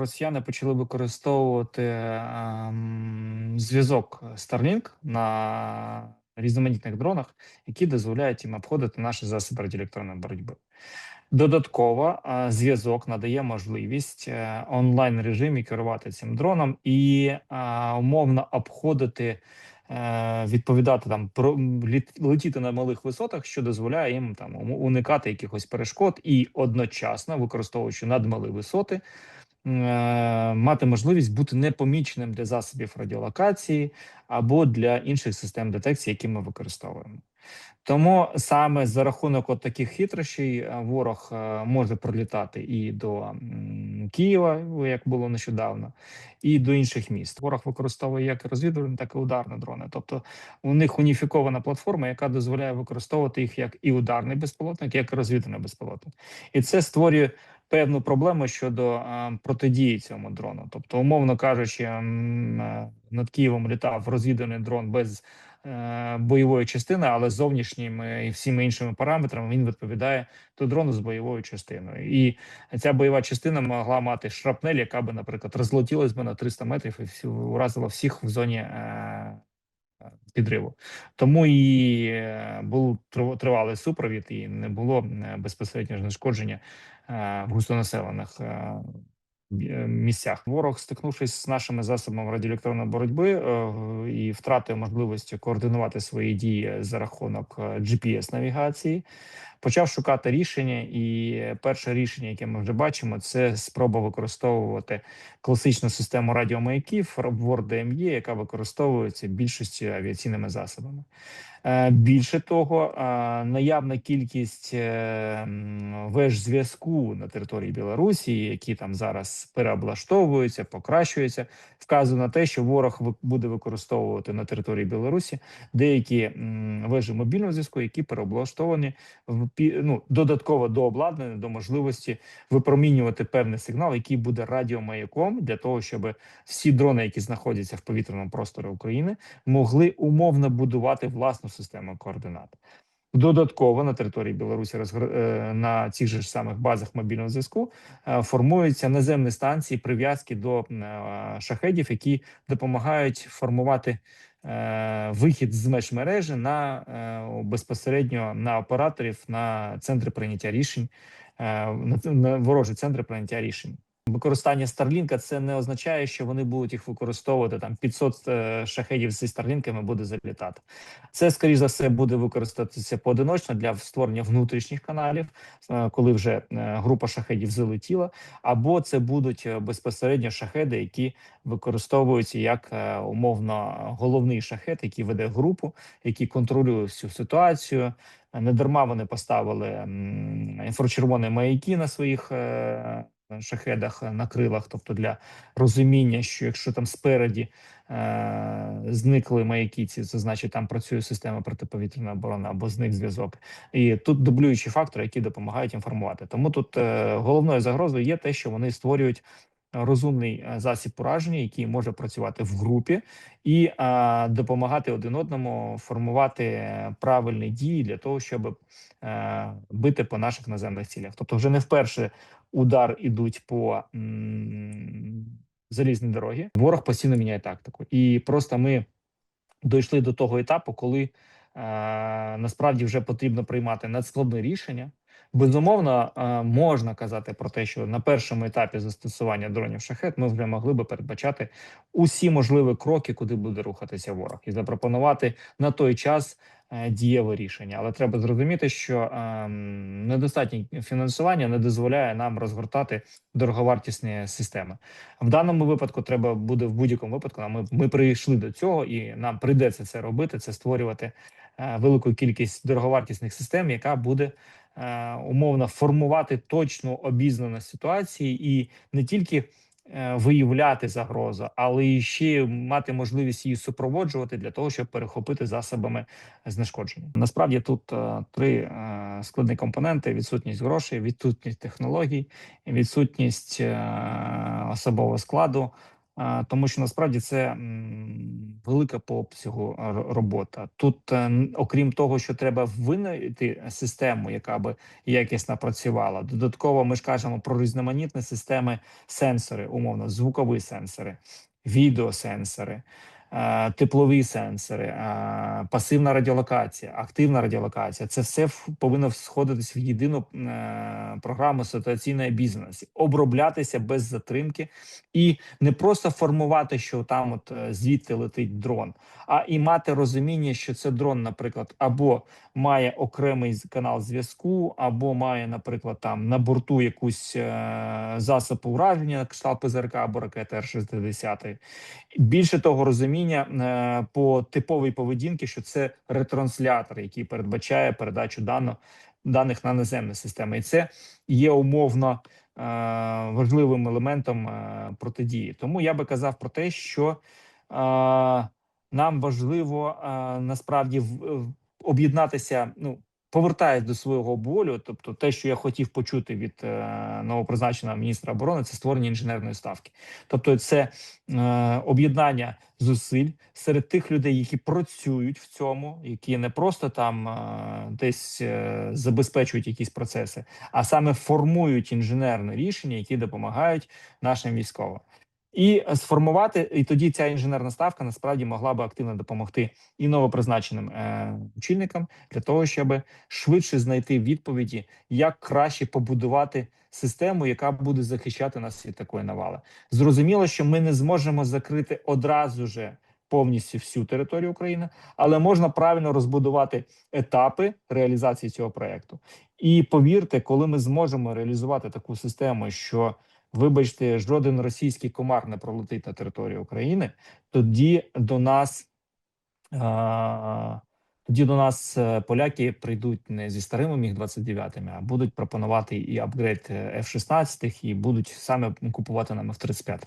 Росіяни почали використовувати ем, зв'язок Starlink на різноманітних дронах, які дозволяють їм обходити наші засоби радіоелектронної боротьби. Додатково е, зв'язок надає можливість е, онлайн режимі керувати цим дроном і е, умовно обходити, е, відповідати там про летіти на малих висотах, що дозволяє їм там уникати якихось перешкод і одночасно використовуючи надмалі висоти. Е, Мати можливість бути непоміченим для засобів радіолокації або для інших систем детекції, які ми використовуємо. Тому саме за рахунок от таких хитрощей е, ворог е, може пролітати і до Києва, як було нещодавно, і до інших міст. Ворог використовує як розвідувальні, так і ударні дрони. Тобто у них уніфікована платформа, яка дозволяє використовувати їх як і ударний безпілотник, як і розвідувальний безпілотник. І це створює певну проблему щодо протидії цьому дрону. Тобто, умовно кажучи, е, над Києвом літав розвідувальний дрон без бойової частини, але зовнішніми і всіми іншими параметрами він відповідає до дрону з бойовою частиною. І ця бойова частина могла мати шрапнель, яка би, наприклад, розлетілась би на 300 метрів і уразила всіх в зоні. Е, Підриву тому і е, був тривалий супровід, і не було е, безпосереднього знешкодження е, в густонаселених е, е, місцях. Ворог, стикнувшись з нашими засобами радіоелектронної боротьби е, і втратою можливості координувати свої дії за рахунок е, GPS навігації, почав шукати рішення. І перше рішення, яке ми вже бачимо, це спроба використовувати класичну систему радіомаяків Word DME, яка використовується більшістю авіаційними засобами. Е, Більше того, е, наявна кількість е, веж зв'язку на території Білорусі, які там зараз переоблаштовуються, покращуються, вказує на те, що ворог буде використовувати на території Білорусі деякі вежі мобільного зв'язку, які переоблаштовані в ну, додатково до обладнання, до можливості випромінювати певний сигнал, який буде радіомаяком для того, щоб всі дрони, які знаходяться в повітряному просторі України, могли умовно будувати власну систему координат. Додатково на території Білорусі е, на цих же ж самих базах мобільного зв'язку е, формуються наземні станції прив'язки до е, шахедів, які допомагають формувати вихід з меж мережі на безпосередньо на операторів на центри прийняття рішень, на ворожі центри прийняття рішень. Використання Старлінка це не означає, що вони будуть їх використовувати там 500 е, шахедів зі Старлінками буде залітати. Це скоріш за все буде використатися поодиночно для створення внутрішніх каналів, е, коли вже е, група шахедів залетіла, або це будуть безпосередньо шахеди, які використовуються як умовно головний шахет, який веде групу, який контролює всю ситуацію. Не дарма вони поставили інфрачервоні маяки на своїх шахедах е, на крилах, тобто для розуміння, що якщо там спереді е, зникли маяки, ці це значить там працює система протиповітряної оборони або зник зв'язок. І тут дублюючі фактори, які допомагають інформувати. Тому тут е, головною загрозою є те, що вони створюють. Розумний е, засіб пораження, який може працювати в групі і е, допомагати один одному формувати правильні дії для того, щоб е, бити по наших наземних цілях. Тобто, вже не вперше удар ідуть по залізній дорогі. Ворог постійно міняє тактику, і просто ми дійшли до того етапу, коли е, насправді вже потрібно приймати надскладне рішення. Безумовно, е, можна казати про те, що на першому етапі застосування дронів шахет ми вже могли би передбачати усі можливі кроки, куди буде рухатися ворог, і запропонувати на той час е, дієве рішення. Але треба зрозуміти, що ем, недостатнє фінансування не дозволяє нам розгортати дороговартісні системи. В даному випадку треба буде в будь-якому випадку. Ми, ми прийшли до цього, і нам прийдеться це робити. Це створювати велику кількість дороговартісних систем, яка буде е, умовно формувати точну обізнаність ситуації і не тільки е, виявляти загрозу, але і ще мати можливість її супроводжувати для того, щоб перехопити засобами знешкодження. Насправді тут е, три е, складні компоненти: відсутність грошей, відсутність технологій, відсутність е, особового складу. Тому що насправді це велика по обсягу робота. Тут, е, окрім того, що треба винайти систему, яка би якісно працювала. Додатково ми ж кажемо про різноманітні системи сенсори, умовно, звукові сенсори, відеосенсори. Е, Теплові сенсори, е, пасивна радіолокація, активна радіолокація це все повинно сходитись в єдину е, програму ситуаційної бізнесу, оброблятися без затримки і не просто формувати, що там от звідти летить дрон, а і мати розуміння, що це дрон, наприклад, або має окремий канал зв'язку, або має, наприклад, там на борту якусь засоб ураження, кшталт ПЗРК або ракети Р-60. Більше того, розуміння е, по типовій поведінки, що це ретранслятор, який передбачає передачу дано, даних на наземні системи, і це є умовно е, важливим елементом е, протидії. Тому я би казав про те, що нам важливо насправді в- об'єднатися. Ну повертаюсь до свого болю, тобто те, що я хотів почути від е, новопризначеного міністра оборони, це створення інженерної ставки. Тобто, це е, об'єднання зусиль серед тих людей, які працюють в цьому, які не просто там е, десь е, забезпечують якісь процеси, а саме формують інженерне рішення, які допомагають нашим військовим. І сформувати, і тоді ця інженерна ставка насправді могла би активно допомогти і новопризначеним е, очільникам для того, щоб швидше знайти відповіді, як краще побудувати систему, яка буде захищати нас від такої навали. Зрозуміло, що ми не зможемо закрити одразу же повністю всю територію України, але можна правильно розбудувати етапи реалізації цього проекту. І повірте, коли ми зможемо реалізувати таку систему, що вибачте, жоден російський комар не пролетить на територію України, тоді до нас. А, тоді до нас е, поляки прийдуть не зі старими міг 29 а будуть пропонувати і апгрейд е, F-16 і будуть саме купувати нам F-35.